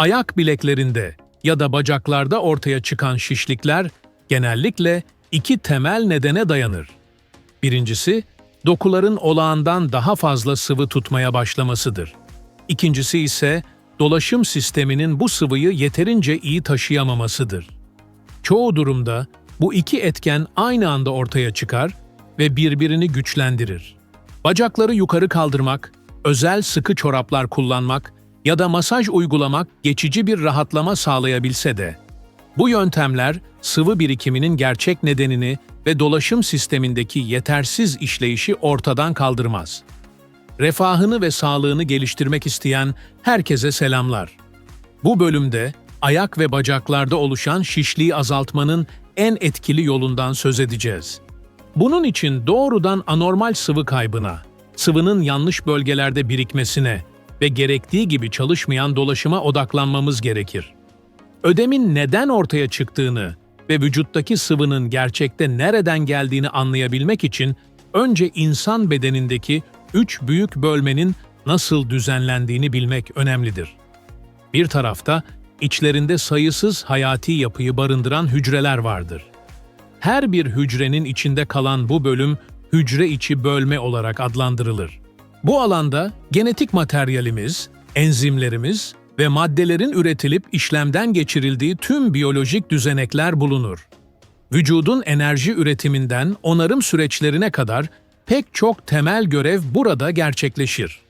Ayak bileklerinde ya da bacaklarda ortaya çıkan şişlikler genellikle iki temel nedene dayanır. Birincisi, dokuların olağandan daha fazla sıvı tutmaya başlamasıdır. İkincisi ise dolaşım sisteminin bu sıvıyı yeterince iyi taşıyamamasıdır. Çoğu durumda bu iki etken aynı anda ortaya çıkar ve birbirini güçlendirir. Bacakları yukarı kaldırmak, özel sıkı çoraplar kullanmak ya da masaj uygulamak geçici bir rahatlama sağlayabilse de, bu yöntemler sıvı birikiminin gerçek nedenini ve dolaşım sistemindeki yetersiz işleyişi ortadan kaldırmaz. Refahını ve sağlığını geliştirmek isteyen herkese selamlar. Bu bölümde ayak ve bacaklarda oluşan şişliği azaltmanın en etkili yolundan söz edeceğiz. Bunun için doğrudan anormal sıvı kaybına, sıvının yanlış bölgelerde birikmesine ve gerektiği gibi çalışmayan dolaşıma odaklanmamız gerekir. Ödemin neden ortaya çıktığını ve vücuttaki sıvının gerçekte nereden geldiğini anlayabilmek için önce insan bedenindeki üç büyük bölmenin nasıl düzenlendiğini bilmek önemlidir. Bir tarafta içlerinde sayısız hayati yapıyı barındıran hücreler vardır. Her bir hücrenin içinde kalan bu bölüm hücre içi bölme olarak adlandırılır. Bu alanda genetik materyalimiz, enzimlerimiz ve maddelerin üretilip işlemden geçirildiği tüm biyolojik düzenekler bulunur. Vücudun enerji üretiminden onarım süreçlerine kadar pek çok temel görev burada gerçekleşir.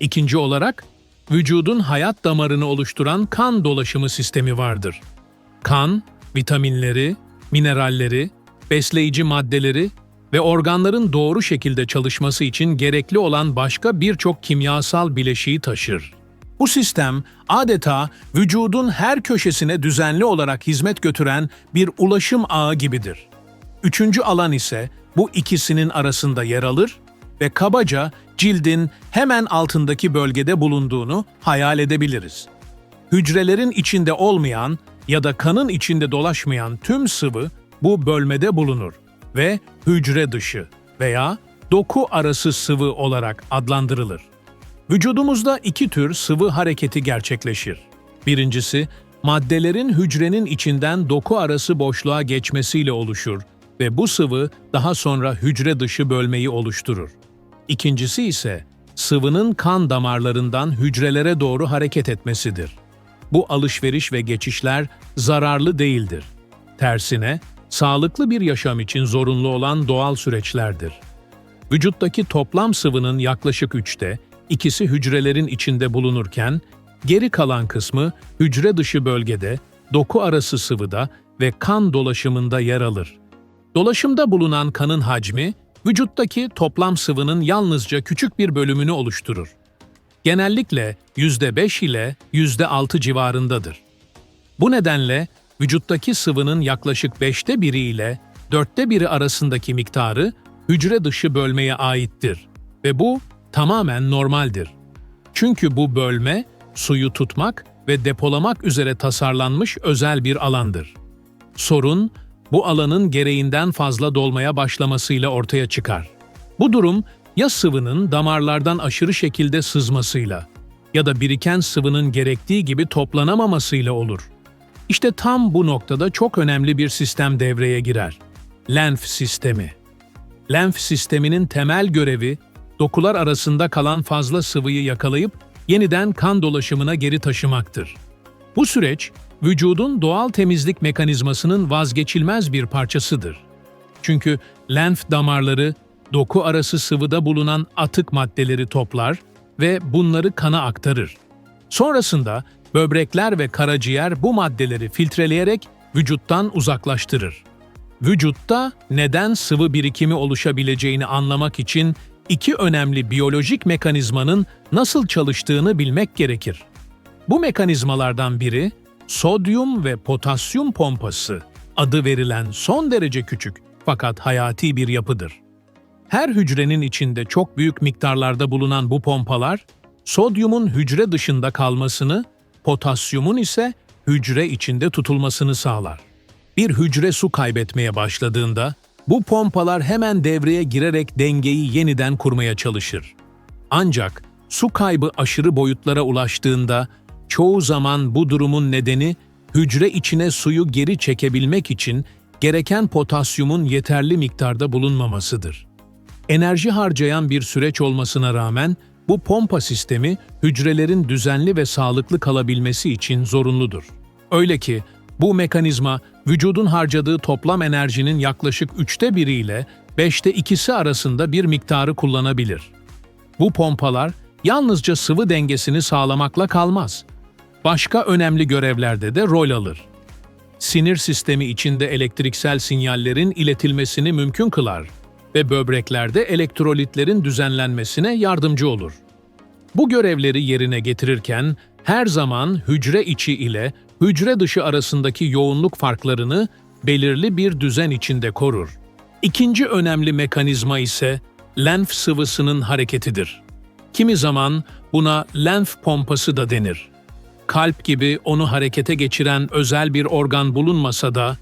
İkinci olarak, vücudun hayat damarını oluşturan kan dolaşımı sistemi vardır. Kan, vitaminleri, mineralleri, besleyici maddeleri ve organların doğru şekilde çalışması için gerekli olan başka birçok kimyasal bileşiği taşır. Bu sistem adeta vücudun her köşesine düzenli olarak hizmet götüren bir ulaşım ağı gibidir. Üçüncü alan ise bu ikisinin arasında yer alır ve kabaca cildin hemen altındaki bölgede bulunduğunu hayal edebiliriz. Hücrelerin içinde olmayan ya da kanın içinde dolaşmayan tüm sıvı bu bölmede bulunur ve hücre dışı veya doku arası sıvı olarak adlandırılır. Vücudumuzda iki tür sıvı hareketi gerçekleşir. Birincisi, maddelerin hücrenin içinden doku arası boşluğa geçmesiyle oluşur ve bu sıvı daha sonra hücre dışı bölmeyi oluşturur. İkincisi ise sıvının kan damarlarından hücrelere doğru hareket etmesidir. Bu alışveriş ve geçişler zararlı değildir. Tersine, sağlıklı bir yaşam için zorunlu olan doğal süreçlerdir. Vücuttaki toplam sıvının yaklaşık üçte, ikisi hücrelerin içinde bulunurken, geri kalan kısmı hücre dışı bölgede, doku arası sıvıda ve kan dolaşımında yer alır. Dolaşımda bulunan kanın hacmi, vücuttaki toplam sıvının yalnızca küçük bir bölümünü oluşturur. Genellikle %5 ile %6 civarındadır. Bu nedenle vücuttaki sıvının yaklaşık 5'te biri ile 4'te biri arasındaki miktarı hücre dışı bölmeye aittir ve bu tamamen normaldir. Çünkü bu bölme suyu tutmak ve depolamak üzere tasarlanmış özel bir alandır. Sorun, bu alanın gereğinden fazla dolmaya başlamasıyla ortaya çıkar. Bu durum ya sıvının damarlardan aşırı şekilde sızmasıyla ya da biriken sıvının gerektiği gibi toplanamamasıyla olur. İşte tam bu noktada çok önemli bir sistem devreye girer. Lenf sistemi. Lenf sisteminin temel görevi, dokular arasında kalan fazla sıvıyı yakalayıp yeniden kan dolaşımına geri taşımaktır. Bu süreç, vücudun doğal temizlik mekanizmasının vazgeçilmez bir parçasıdır. Çünkü lenf damarları, doku arası sıvıda bulunan atık maddeleri toplar ve bunları kana aktarır. Sonrasında böbrekler ve karaciğer bu maddeleri filtreleyerek vücuttan uzaklaştırır. Vücutta neden sıvı birikimi oluşabileceğini anlamak için iki önemli biyolojik mekanizmanın nasıl çalıştığını bilmek gerekir. Bu mekanizmalardan biri sodyum ve potasyum pompası adı verilen son derece küçük fakat hayati bir yapıdır. Her hücrenin içinde çok büyük miktarlarda bulunan bu pompalar, sodyumun hücre dışında kalmasını, potasyumun ise hücre içinde tutulmasını sağlar. Bir hücre su kaybetmeye başladığında, bu pompalar hemen devreye girerek dengeyi yeniden kurmaya çalışır. Ancak su kaybı aşırı boyutlara ulaştığında Çoğu zaman bu durumun nedeni hücre içine suyu geri çekebilmek için gereken potasyumun yeterli miktarda bulunmamasıdır. Enerji harcayan bir süreç olmasına rağmen bu pompa sistemi hücrelerin düzenli ve sağlıklı kalabilmesi için zorunludur. Öyle ki bu mekanizma vücudun harcadığı toplam enerjinin yaklaşık üçte biri ile beşte ikisi arasında bir miktarı kullanabilir. Bu pompalar yalnızca sıvı dengesini sağlamakla kalmaz. Başka önemli görevlerde de rol alır. Sinir sistemi içinde elektriksel sinyallerin iletilmesini mümkün kılar ve böbreklerde elektrolitlerin düzenlenmesine yardımcı olur. Bu görevleri yerine getirirken her zaman hücre içi ile hücre dışı arasındaki yoğunluk farklarını belirli bir düzen içinde korur. İkinci önemli mekanizma ise lenf sıvısının hareketidir. Kimi zaman buna lenf pompası da denir. Kalp gibi onu harekete geçiren özel bir organ bulunmasa da,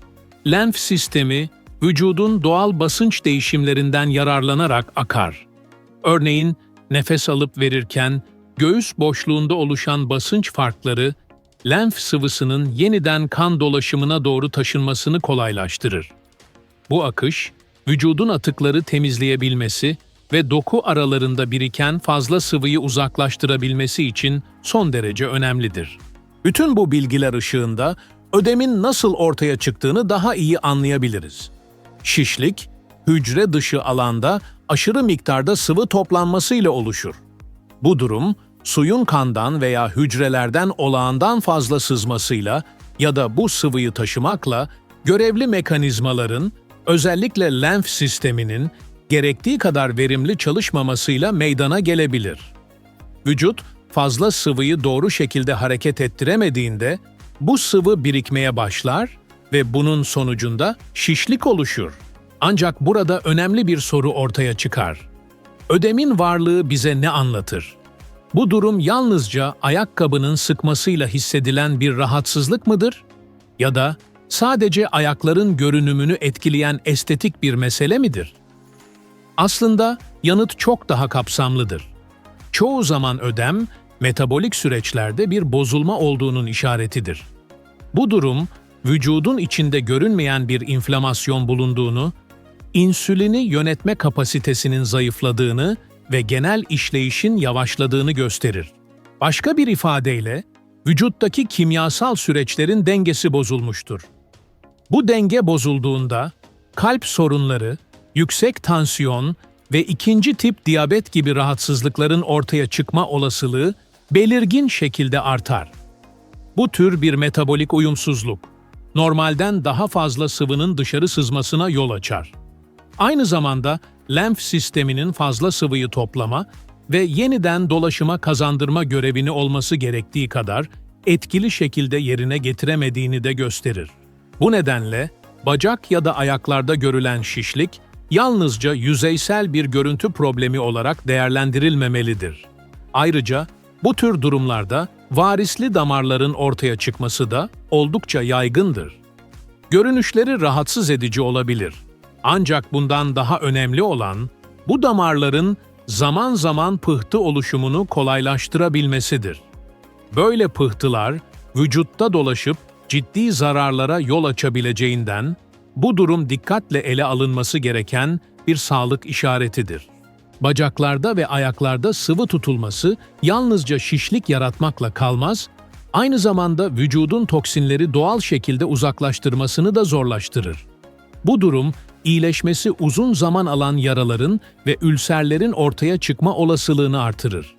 lenf sistemi vücudun doğal basınç değişimlerinden yararlanarak akar. Örneğin nefes alıp verirken göğüs boşluğunda oluşan basınç farkları lenf sıvısının yeniden kan dolaşımına doğru taşınmasını kolaylaştırır. Bu akış, vücudun atıkları temizleyebilmesi ve doku aralarında biriken fazla sıvıyı uzaklaştırabilmesi için son derece önemlidir. Bütün bu bilgiler ışığında ödemin nasıl ortaya çıktığını daha iyi anlayabiliriz. Şişlik, hücre dışı alanda aşırı miktarda sıvı toplanmasıyla oluşur. Bu durum, suyun kandan veya hücrelerden olağandan fazla sızmasıyla ya da bu sıvıyı taşımakla görevli mekanizmaların, özellikle lenf sisteminin gerektiği kadar verimli çalışmamasıyla meydana gelebilir. Vücut fazla sıvıyı doğru şekilde hareket ettiremediğinde bu sıvı birikmeye başlar ve bunun sonucunda şişlik oluşur. Ancak burada önemli bir soru ortaya çıkar. Ödemin varlığı bize ne anlatır? Bu durum yalnızca ayakkabının sıkmasıyla hissedilen bir rahatsızlık mıdır? Ya da sadece ayakların görünümünü etkileyen estetik bir mesele midir? Aslında yanıt çok daha kapsamlıdır. Çoğu zaman ödem, metabolik süreçlerde bir bozulma olduğunun işaretidir. Bu durum, vücudun içinde görünmeyen bir inflamasyon bulunduğunu, insülini yönetme kapasitesinin zayıfladığını ve genel işleyişin yavaşladığını gösterir. Başka bir ifadeyle, vücuttaki kimyasal süreçlerin dengesi bozulmuştur. Bu denge bozulduğunda, kalp sorunları, yüksek tansiyon ve ikinci tip diyabet gibi rahatsızlıkların ortaya çıkma olasılığı belirgin şekilde artar. Bu tür bir metabolik uyumsuzluk, normalden daha fazla sıvının dışarı sızmasına yol açar. Aynı zamanda lenf sisteminin fazla sıvıyı toplama ve yeniden dolaşıma kazandırma görevini olması gerektiği kadar etkili şekilde yerine getiremediğini de gösterir. Bu nedenle bacak ya da ayaklarda görülen şişlik yalnızca yüzeysel bir görüntü problemi olarak değerlendirilmemelidir. Ayrıca bu tür durumlarda varisli damarların ortaya çıkması da oldukça yaygındır. Görünüşleri rahatsız edici olabilir. Ancak bundan daha önemli olan bu damarların zaman zaman pıhtı oluşumunu kolaylaştırabilmesidir. Böyle pıhtılar vücutta dolaşıp ciddi zararlara yol açabileceğinden bu durum dikkatle ele alınması gereken bir sağlık işaretidir. Bacaklarda ve ayaklarda sıvı tutulması yalnızca şişlik yaratmakla kalmaz, aynı zamanda vücudun toksinleri doğal şekilde uzaklaştırmasını da zorlaştırır. Bu durum, iyileşmesi uzun zaman alan yaraların ve ülserlerin ortaya çıkma olasılığını artırır.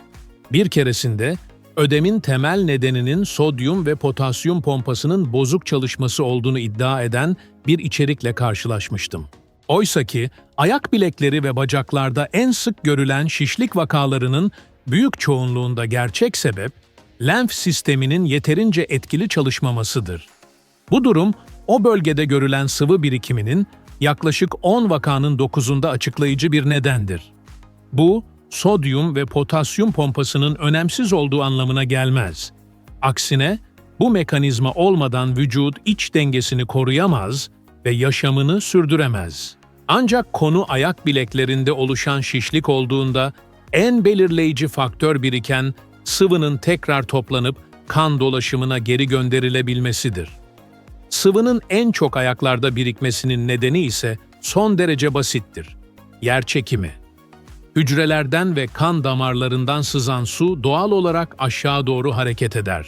Bir keresinde, ödemin temel nedeninin sodyum ve potasyum pompasının bozuk çalışması olduğunu iddia eden bir içerikle karşılaşmıştım. Oysa ki ayak bilekleri ve bacaklarda en sık görülen şişlik vakalarının büyük çoğunluğunda gerçek sebep, lenf sisteminin yeterince etkili çalışmamasıdır. Bu durum, o bölgede görülen sıvı birikiminin yaklaşık 10 vakanın 9'unda açıklayıcı bir nedendir. Bu, sodyum ve potasyum pompasının önemsiz olduğu anlamına gelmez. Aksine, bu mekanizma olmadan vücut iç dengesini koruyamaz ve yaşamını sürdüremez. Ancak konu ayak bileklerinde oluşan şişlik olduğunda en belirleyici faktör biriken sıvının tekrar toplanıp kan dolaşımına geri gönderilebilmesidir. Sıvının en çok ayaklarda birikmesinin nedeni ise son derece basittir. Yer çekimi. Hücrelerden ve kan damarlarından sızan su doğal olarak aşağı doğru hareket eder.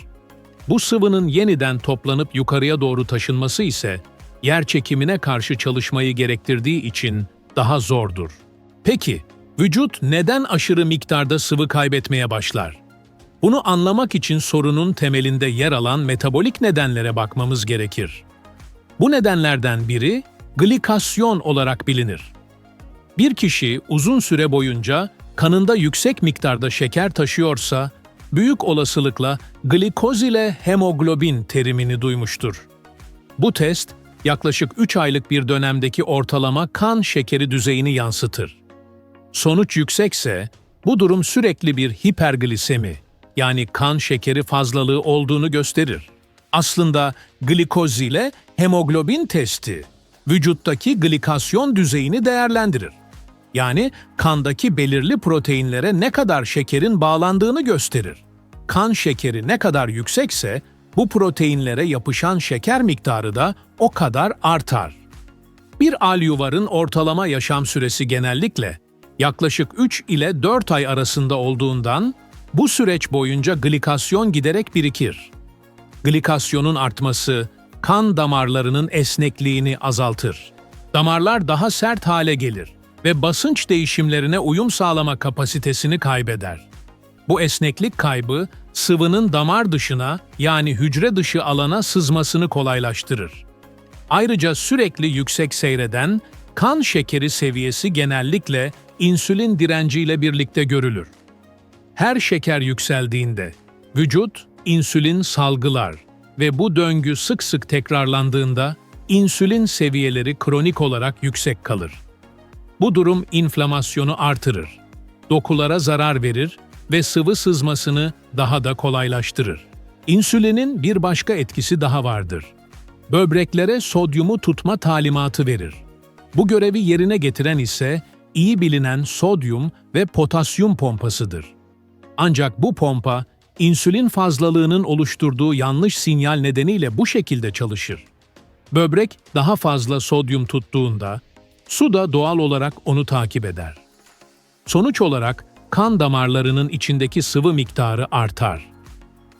Bu sıvının yeniden toplanıp yukarıya doğru taşınması ise yer çekimine karşı çalışmayı gerektirdiği için daha zordur. Peki, vücut neden aşırı miktarda sıvı kaybetmeye başlar? Bunu anlamak için sorunun temelinde yer alan metabolik nedenlere bakmamız gerekir. Bu nedenlerden biri glikasyon olarak bilinir. Bir kişi uzun süre boyunca kanında yüksek miktarda şeker taşıyorsa, büyük olasılıkla glikoz ile hemoglobin terimini duymuştur. Bu test, yaklaşık 3 aylık bir dönemdeki ortalama kan şekeri düzeyini yansıtır. Sonuç yüksekse, bu durum sürekli bir hiperglisemi, yani kan şekeri fazlalığı olduğunu gösterir. Aslında glikoz ile hemoglobin testi, vücuttaki glikasyon düzeyini değerlendirir. Yani kandaki belirli proteinlere ne kadar şekerin bağlandığını gösterir. Kan şekeri ne kadar yüksekse, bu proteinlere yapışan şeker miktarı da o kadar artar. Bir alyuvarın ortalama yaşam süresi genellikle yaklaşık 3 ile 4 ay arasında olduğundan bu süreç boyunca glikasyon giderek birikir. Glikasyonun artması kan damarlarının esnekliğini azaltır. Damarlar daha sert hale gelir ve basınç değişimlerine uyum sağlama kapasitesini kaybeder. Bu esneklik kaybı sıvının damar dışına yani hücre dışı alana sızmasını kolaylaştırır. Ayrıca sürekli yüksek seyreden kan şekeri seviyesi genellikle insülin direnciyle birlikte görülür. Her şeker yükseldiğinde vücut insülin salgılar ve bu döngü sık sık tekrarlandığında insülin seviyeleri kronik olarak yüksek kalır. Bu durum inflamasyonu artırır, dokulara zarar verir ve sıvı sızmasını daha da kolaylaştırır. İnsülinin bir başka etkisi daha vardır. Böbreklere sodyumu tutma talimatı verir. Bu görevi yerine getiren ise iyi bilinen sodyum ve potasyum pompasıdır. Ancak bu pompa, insülin fazlalığının oluşturduğu yanlış sinyal nedeniyle bu şekilde çalışır. Böbrek daha fazla sodyum tuttuğunda, su da doğal olarak onu takip eder. Sonuç olarak kan damarlarının içindeki sıvı miktarı artar.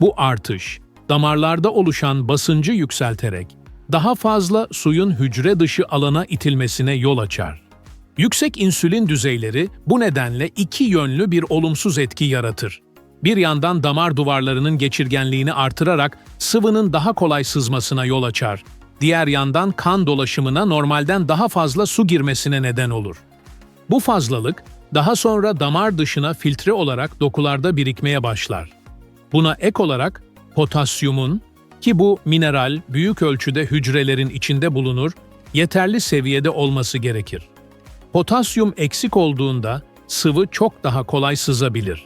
Bu artış, damarlarda oluşan basıncı yükselterek daha fazla suyun hücre dışı alana itilmesine yol açar. Yüksek insülin düzeyleri bu nedenle iki yönlü bir olumsuz etki yaratır. Bir yandan damar duvarlarının geçirgenliğini artırarak sıvının daha kolay sızmasına yol açar. Diğer yandan kan dolaşımına normalden daha fazla su girmesine neden olur. Bu fazlalık daha sonra damar dışına filtre olarak dokularda birikmeye başlar. Buna ek olarak potasyumun ki bu mineral büyük ölçüde hücrelerin içinde bulunur, yeterli seviyede olması gerekir. Potasyum eksik olduğunda sıvı çok daha kolay sızabilir.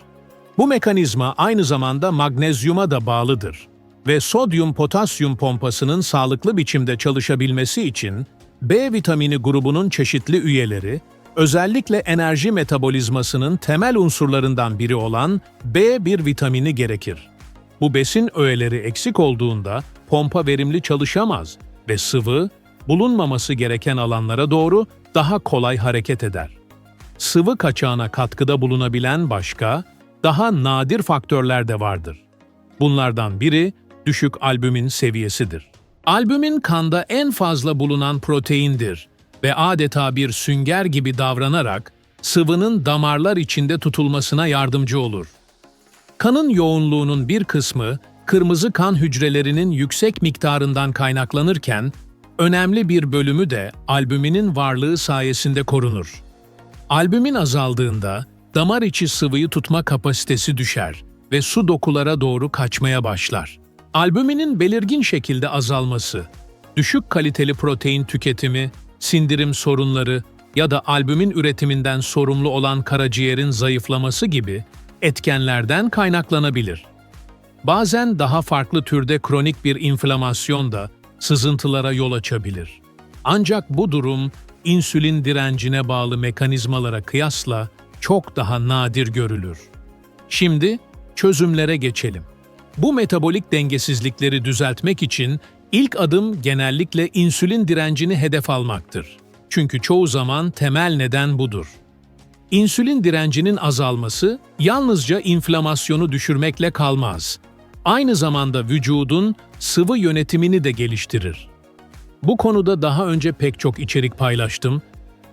Bu mekanizma aynı zamanda magnezyuma da bağlıdır ve sodyum-potasyum pompasının sağlıklı biçimde çalışabilmesi için B vitamini grubunun çeşitli üyeleri, özellikle enerji metabolizmasının temel unsurlarından biri olan B1 vitamini gerekir. Bu besin öğeleri eksik olduğunda pompa verimli çalışamaz ve sıvı, bulunmaması gereken alanlara doğru daha kolay hareket eder. Sıvı kaçağına katkıda bulunabilen başka, daha nadir faktörler de vardır. Bunlardan biri düşük albümin seviyesidir. Albümin kanda en fazla bulunan proteindir ve adeta bir sünger gibi davranarak sıvının damarlar içinde tutulmasına yardımcı olur. Kanın yoğunluğunun bir kısmı kırmızı kan hücrelerinin yüksek miktarından kaynaklanırken önemli bir bölümü de albüminin varlığı sayesinde korunur. Albümin azaldığında damar içi sıvıyı tutma kapasitesi düşer ve su dokulara doğru kaçmaya başlar. Albüminin belirgin şekilde azalması, düşük kaliteli protein tüketimi, sindirim sorunları ya da albümin üretiminden sorumlu olan karaciğerin zayıflaması gibi etkenlerden kaynaklanabilir. Bazen daha farklı türde kronik bir inflamasyon da sızıntılara yol açabilir. Ancak bu durum insülin direncine bağlı mekanizmalara kıyasla çok daha nadir görülür. Şimdi çözümlere geçelim. Bu metabolik dengesizlikleri düzeltmek için ilk adım genellikle insülin direncini hedef almaktır. Çünkü çoğu zaman temel neden budur. İnsülin direncinin azalması yalnızca inflamasyonu düşürmekle kalmaz. Aynı zamanda vücudun sıvı yönetimini de geliştirir. Bu konuda daha önce pek çok içerik paylaştım.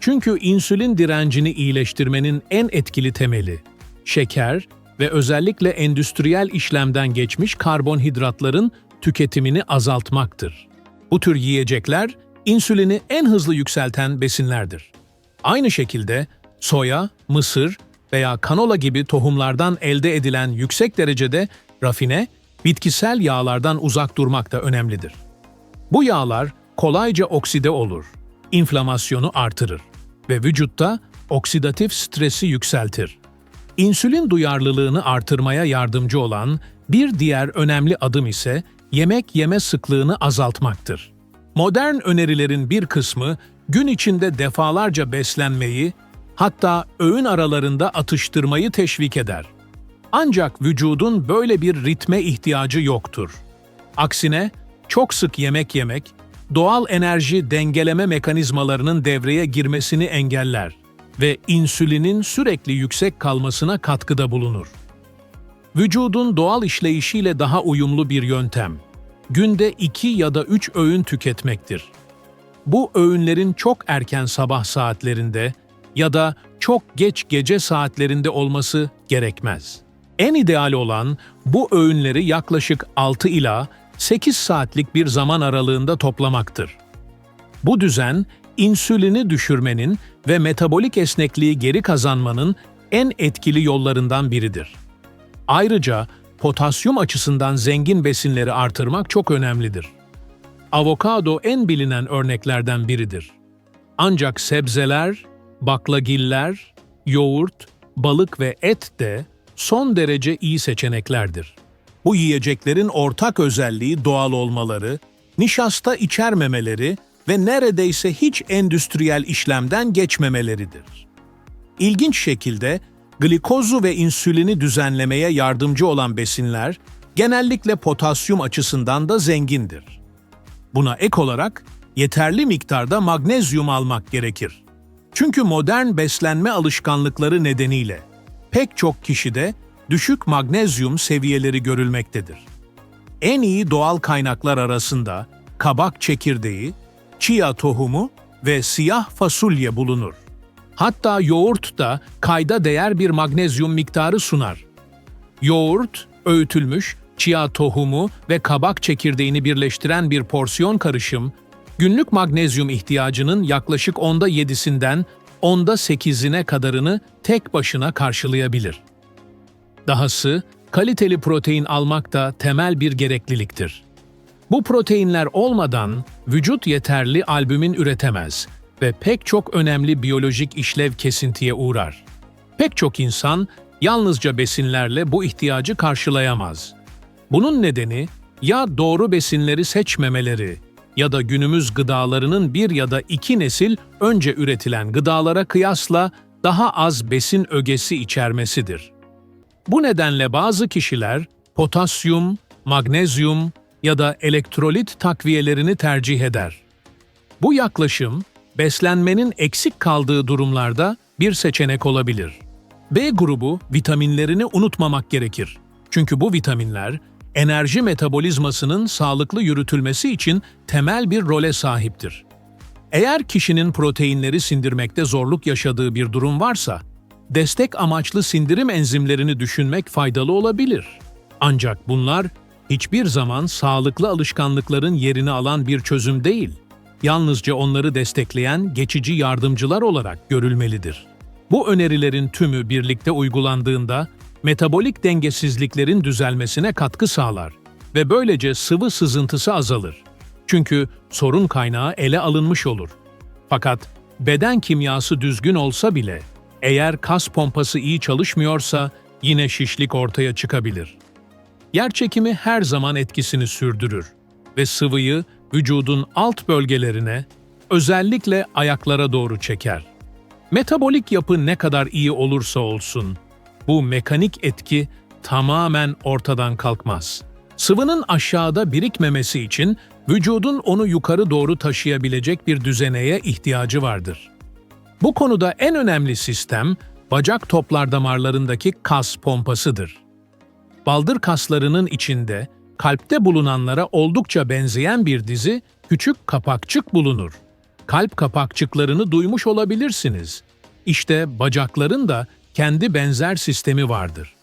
Çünkü insülin direncini iyileştirmenin en etkili temeli şeker ve özellikle endüstriyel işlemden geçmiş karbonhidratların tüketimini azaltmaktır. Bu tür yiyecekler insülini en hızlı yükselten besinlerdir. Aynı şekilde soya, mısır veya kanola gibi tohumlardan elde edilen yüksek derecede rafine, bitkisel yağlardan uzak durmak da önemlidir. Bu yağlar kolayca okside olur, inflamasyonu artırır ve vücutta oksidatif stresi yükseltir. İnsülin duyarlılığını artırmaya yardımcı olan bir diğer önemli adım ise yemek yeme sıklığını azaltmaktır. Modern önerilerin bir kısmı gün içinde defalarca beslenmeyi, hatta öğün aralarında atıştırmayı teşvik eder. Ancak vücudun böyle bir ritme ihtiyacı yoktur. Aksine çok sık yemek yemek, doğal enerji dengeleme mekanizmalarının devreye girmesini engeller ve insülinin sürekli yüksek kalmasına katkıda bulunur. Vücudun doğal işleyişiyle daha uyumlu bir yöntem, günde 2 ya da 3 öğün tüketmektir. Bu öğünlerin çok erken sabah saatlerinde ya da çok geç gece saatlerinde olması gerekmez. En ideal olan bu öğünleri yaklaşık 6 ila 8 saatlik bir zaman aralığında toplamaktır. Bu düzen, insülini düşürmenin ve metabolik esnekliği geri kazanmanın en etkili yollarından biridir. Ayrıca potasyum açısından zengin besinleri artırmak çok önemlidir. Avokado en bilinen örneklerden biridir. Ancak sebzeler, baklagiller, yoğurt, balık ve et de son derece iyi seçeneklerdir. Bu yiyeceklerin ortak özelliği doğal olmaları, nişasta içermemeleri ve neredeyse hiç endüstriyel işlemden geçmemeleridir. İlginç şekilde glikozu ve insülini düzenlemeye yardımcı olan besinler genellikle potasyum açısından da zengindir. Buna ek olarak yeterli miktarda magnezyum almak gerekir. Çünkü modern beslenme alışkanlıkları nedeniyle pek çok kişide düşük magnezyum seviyeleri görülmektedir. En iyi doğal kaynaklar arasında kabak çekirdeği, chia tohumu ve siyah fasulye bulunur. Hatta yoğurt da kayda değer bir magnezyum miktarı sunar. Yoğurt, öğütülmüş, chia tohumu ve kabak çekirdeğini birleştiren bir porsiyon karışım, günlük magnezyum ihtiyacının yaklaşık onda yedisinden onda sekizine kadarını tek başına karşılayabilir. Dahası, kaliteli protein almak da temel bir gerekliliktir. Bu proteinler olmadan vücut yeterli albümin üretemez ve pek çok önemli biyolojik işlev kesintiye uğrar. Pek çok insan yalnızca besinlerle bu ihtiyacı karşılayamaz. Bunun nedeni ya doğru besinleri seçmemeleri ya da günümüz gıdalarının bir ya da iki nesil önce üretilen gıdalara kıyasla daha az besin ögesi içermesidir. Bu nedenle bazı kişiler potasyum, magnezyum ya da elektrolit takviyelerini tercih eder. Bu yaklaşım, beslenmenin eksik kaldığı durumlarda bir seçenek olabilir. B grubu vitaminlerini unutmamak gerekir. Çünkü bu vitaminler enerji metabolizmasının sağlıklı yürütülmesi için temel bir role sahiptir. Eğer kişinin proteinleri sindirmekte zorluk yaşadığı bir durum varsa, destek amaçlı sindirim enzimlerini düşünmek faydalı olabilir. Ancak bunlar hiçbir zaman sağlıklı alışkanlıkların yerini alan bir çözüm değil. Yalnızca onları destekleyen geçici yardımcılar olarak görülmelidir. Bu önerilerin tümü birlikte uygulandığında metabolik dengesizliklerin düzelmesine katkı sağlar ve böylece sıvı sızıntısı azalır. Çünkü sorun kaynağı ele alınmış olur. Fakat beden kimyası düzgün olsa bile eğer kas pompası iyi çalışmıyorsa yine şişlik ortaya çıkabilir. Yer çekimi her zaman etkisini sürdürür ve sıvıyı vücudun alt bölgelerine, özellikle ayaklara doğru çeker. Metabolik yapı ne kadar iyi olursa olsun, bu mekanik etki tamamen ortadan kalkmaz. Sıvının aşağıda birikmemesi için vücudun onu yukarı doğru taşıyabilecek bir düzeneye ihtiyacı vardır. Bu konuda en önemli sistem bacak toplar damarlarındaki kas pompasıdır. Baldır kaslarının içinde kalpte bulunanlara oldukça benzeyen bir dizi küçük kapakçık bulunur. Kalp kapakçıklarını duymuş olabilirsiniz. İşte bacakların da kendi benzer sistemi vardır.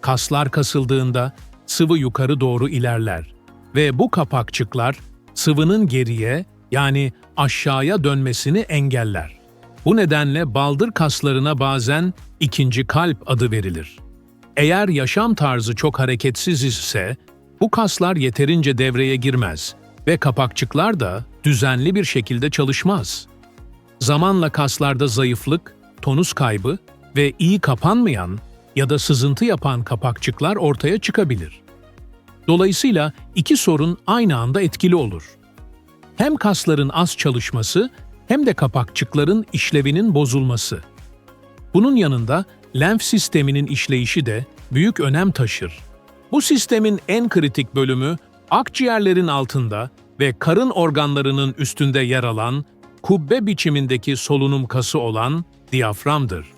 Kaslar kasıldığında sıvı yukarı doğru ilerler ve bu kapakçıklar sıvının geriye yani aşağıya dönmesini engeller. Bu nedenle baldır kaslarına bazen ikinci kalp adı verilir. Eğer yaşam tarzı çok hareketsiz ise bu kaslar yeterince devreye girmez ve kapakçıklar da düzenli bir şekilde çalışmaz. Zamanla kaslarda zayıflık, tonus kaybı ve iyi kapanmayan ya da sızıntı yapan kapakçıklar ortaya çıkabilir. Dolayısıyla iki sorun aynı anda etkili olur. Hem kasların az çalışması hem de kapakçıkların işlevinin bozulması. Bunun yanında lenf sisteminin işleyişi de büyük önem taşır. Bu sistemin en kritik bölümü akciğerlerin altında ve karın organlarının üstünde yer alan kubbe biçimindeki solunum kası olan diyaframdır.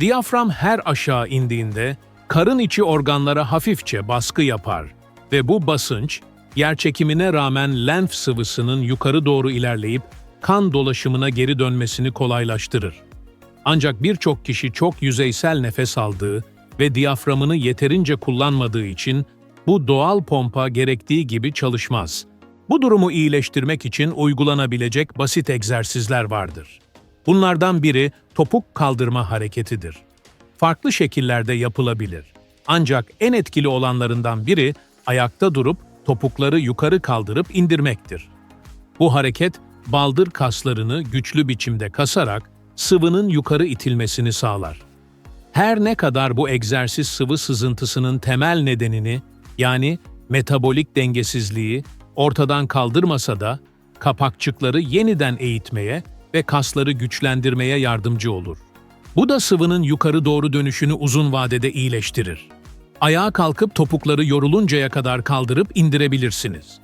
Diyafram her aşağı indiğinde karın içi organlara hafifçe baskı yapar ve bu basınç yerçekimine rağmen lenf sıvısının yukarı doğru ilerleyip kan dolaşımına geri dönmesini kolaylaştırır. Ancak birçok kişi çok yüzeysel nefes aldığı ve diyaframını yeterince kullanmadığı için bu doğal pompa gerektiği gibi çalışmaz. Bu durumu iyileştirmek için uygulanabilecek basit egzersizler vardır. Bunlardan biri topuk kaldırma hareketidir. Farklı şekillerde yapılabilir. Ancak en etkili olanlarından biri ayakta durup topukları yukarı kaldırıp indirmektir. Bu hareket baldır kaslarını güçlü biçimde kasarak sıvının yukarı itilmesini sağlar. Her ne kadar bu egzersiz sıvı sızıntısının temel nedenini yani metabolik dengesizliği ortadan kaldırmasa da kapakçıkları yeniden eğitmeye ve kasları güçlendirmeye yardımcı olur. Bu da sıvının yukarı doğru dönüşünü uzun vadede iyileştirir. Ayağa kalkıp topukları yoruluncaya kadar kaldırıp indirebilirsiniz.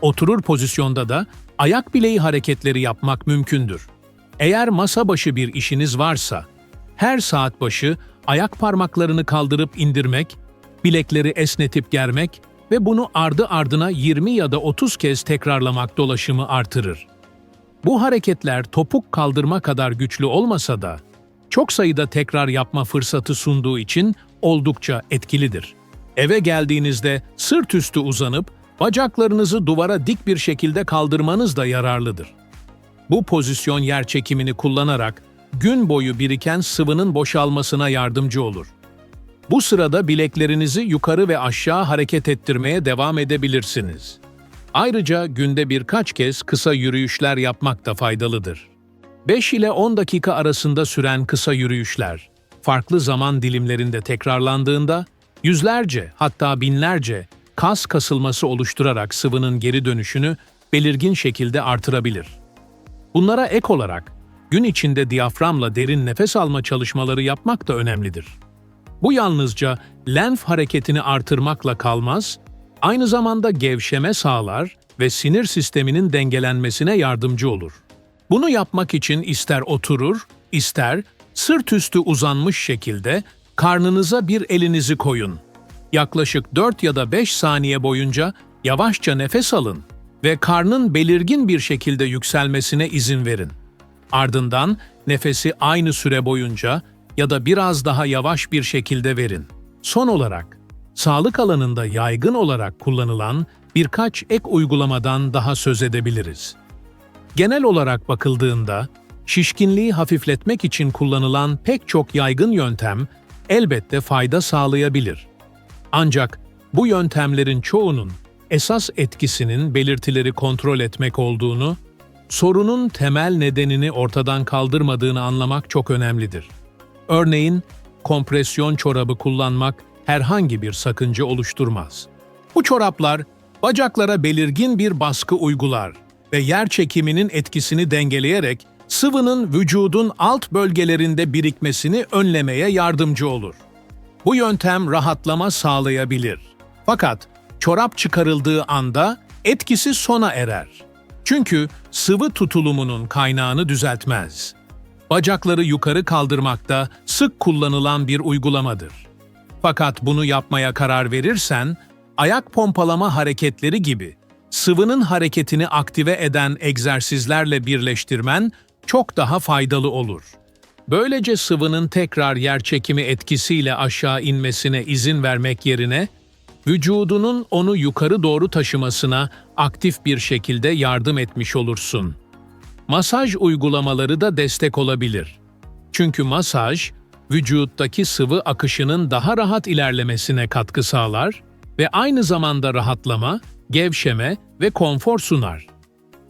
Oturur pozisyonda da ayak bileği hareketleri yapmak mümkündür. Eğer masa başı bir işiniz varsa, her saat başı ayak parmaklarını kaldırıp indirmek, bilekleri esnetip germek ve bunu ardı ardına 20 ya da 30 kez tekrarlamak dolaşımı artırır. Bu hareketler topuk kaldırma kadar güçlü olmasa da çok sayıda tekrar yapma fırsatı sunduğu için oldukça etkilidir. Eve geldiğinizde sırt üstü uzanıp bacaklarınızı duvara dik bir şekilde kaldırmanız da yararlıdır. Bu pozisyon yer çekimini kullanarak gün boyu biriken sıvının boşalmasına yardımcı olur. Bu sırada bileklerinizi yukarı ve aşağı hareket ettirmeye devam edebilirsiniz. Ayrıca günde birkaç kez kısa yürüyüşler yapmak da faydalıdır. 5 ile 10 dakika arasında süren kısa yürüyüşler, farklı zaman dilimlerinde tekrarlandığında yüzlerce hatta binlerce kas kasılması oluşturarak sıvının geri dönüşünü belirgin şekilde artırabilir. Bunlara ek olarak gün içinde diyaframla derin nefes alma çalışmaları yapmak da önemlidir. Bu yalnızca lenf hareketini artırmakla kalmaz, aynı zamanda gevşeme sağlar ve sinir sisteminin dengelenmesine yardımcı olur. Bunu yapmak için ister oturur, ister sırt üstü uzanmış şekilde karnınıza bir elinizi koyun. Yaklaşık 4 ya da 5 saniye boyunca yavaşça nefes alın ve karnın belirgin bir şekilde yükselmesine izin verin. Ardından nefesi aynı süre boyunca ya da biraz daha yavaş bir şekilde verin. Son olarak, sağlık alanında yaygın olarak kullanılan birkaç ek uygulamadan daha söz edebiliriz. Genel olarak bakıldığında, şişkinliği hafifletmek için kullanılan pek çok yaygın yöntem elbette fayda sağlayabilir. Ancak bu yöntemlerin çoğunun esas etkisinin belirtileri kontrol etmek olduğunu, sorunun temel nedenini ortadan kaldırmadığını anlamak çok önemlidir. Örneğin, kompresyon çorabı kullanmak herhangi bir sakınca oluşturmaz. Bu çoraplar bacaklara belirgin bir baskı uygular ve yer çekiminin etkisini dengeleyerek sıvının vücudun alt bölgelerinde birikmesini önlemeye yardımcı olur. Bu yöntem rahatlama sağlayabilir. Fakat çorap çıkarıldığı anda etkisi sona erer. Çünkü sıvı tutulumunun kaynağını düzeltmez. Bacakları yukarı kaldırmakta sık kullanılan bir uygulamadır. Fakat bunu yapmaya karar verirsen, ayak pompalama hareketleri gibi sıvının hareketini aktive eden egzersizlerle birleştirmen çok daha faydalı olur. Böylece sıvının tekrar yerçekimi etkisiyle aşağı inmesine izin vermek yerine, vücudunun onu yukarı doğru taşımasına aktif bir şekilde yardım etmiş olursun. Masaj uygulamaları da destek olabilir. Çünkü masaj, vücuttaki sıvı akışının daha rahat ilerlemesine katkı sağlar ve aynı zamanda rahatlama, gevşeme ve konfor sunar.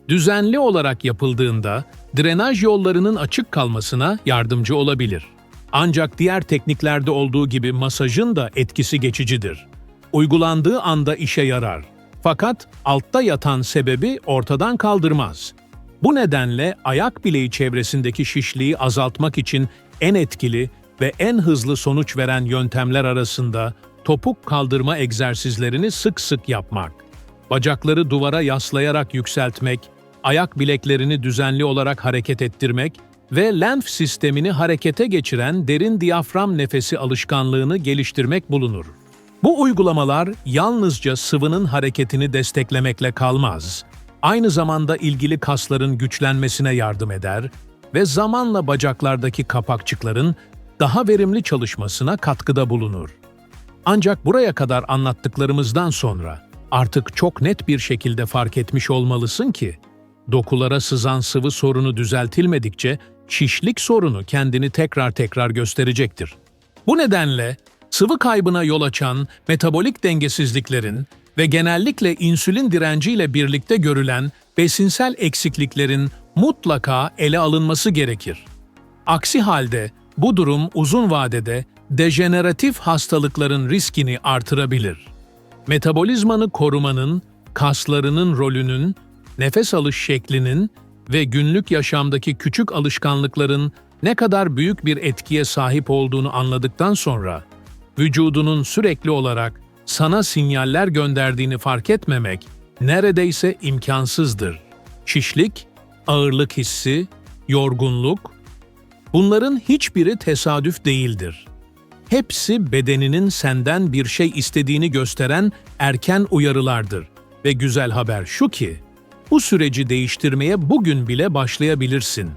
Düzenli olarak yapıldığında drenaj yollarının açık kalmasına yardımcı olabilir. Ancak diğer tekniklerde olduğu gibi masajın da etkisi geçicidir. Uygulandığı anda işe yarar. Fakat altta yatan sebebi ortadan kaldırmaz. Bu nedenle ayak bileği çevresindeki şişliği azaltmak için en etkili ve en hızlı sonuç veren yöntemler arasında topuk kaldırma egzersizlerini sık sık yapmak, bacakları duvara yaslayarak yükseltmek, ayak bileklerini düzenli olarak hareket ettirmek ve lenf sistemini harekete geçiren derin diyafram nefesi alışkanlığını geliştirmek bulunur. Bu uygulamalar yalnızca sıvının hareketini desteklemekle kalmaz, aynı zamanda ilgili kasların güçlenmesine yardım eder ve zamanla bacaklardaki kapakçıkların daha verimli çalışmasına katkıda bulunur. Ancak buraya kadar anlattıklarımızdan sonra artık çok net bir şekilde fark etmiş olmalısın ki, dokulara sızan sıvı sorunu düzeltilmedikçe şişlik sorunu kendini tekrar tekrar gösterecektir. Bu nedenle sıvı kaybına yol açan metabolik dengesizliklerin ve genellikle insülin direnciyle birlikte görülen besinsel eksikliklerin mutlaka ele alınması gerekir. Aksi halde bu durum uzun vadede dejeneratif hastalıkların riskini artırabilir. Metabolizmanı korumanın, kaslarının rolünün, nefes alış şeklinin ve günlük yaşamdaki küçük alışkanlıkların ne kadar büyük bir etkiye sahip olduğunu anladıktan sonra, vücudunun sürekli olarak sana sinyaller gönderdiğini fark etmemek neredeyse imkansızdır. Şişlik, ağırlık hissi, yorgunluk, bunların hiçbiri tesadüf değildir. Hepsi bedeninin senden bir şey istediğini gösteren erken uyarılardır. Ve güzel haber şu ki, bu süreci değiştirmeye bugün bile başlayabilirsin.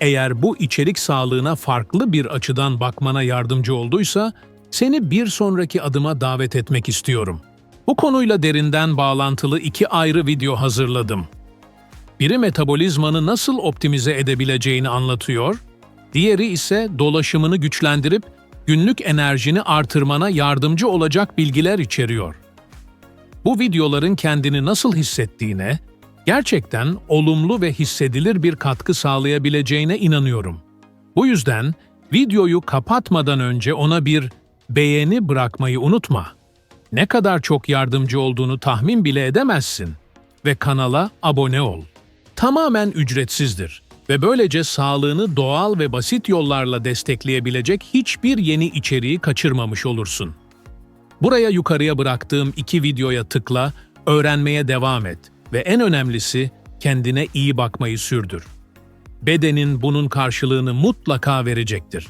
Eğer bu içerik sağlığına farklı bir açıdan bakmana yardımcı olduysa, seni bir sonraki adıma davet etmek istiyorum. Bu konuyla derinden bağlantılı iki ayrı video hazırladım. Biri metabolizmanı nasıl optimize edebileceğini anlatıyor, diğeri ise dolaşımını güçlendirip günlük enerjini artırmana yardımcı olacak bilgiler içeriyor. Bu videoların kendini nasıl hissettiğine, gerçekten olumlu ve hissedilir bir katkı sağlayabileceğine inanıyorum. Bu yüzden videoyu kapatmadan önce ona bir beğeni bırakmayı unutma. Ne kadar çok yardımcı olduğunu tahmin bile edemezsin. Ve kanala abone ol. Tamamen ücretsizdir ve böylece sağlığını doğal ve basit yollarla destekleyebilecek hiçbir yeni içeriği kaçırmamış olursun. Buraya yukarıya bıraktığım iki videoya tıkla, öğrenmeye devam et ve en önemlisi kendine iyi bakmayı sürdür. Bedenin bunun karşılığını mutlaka verecektir.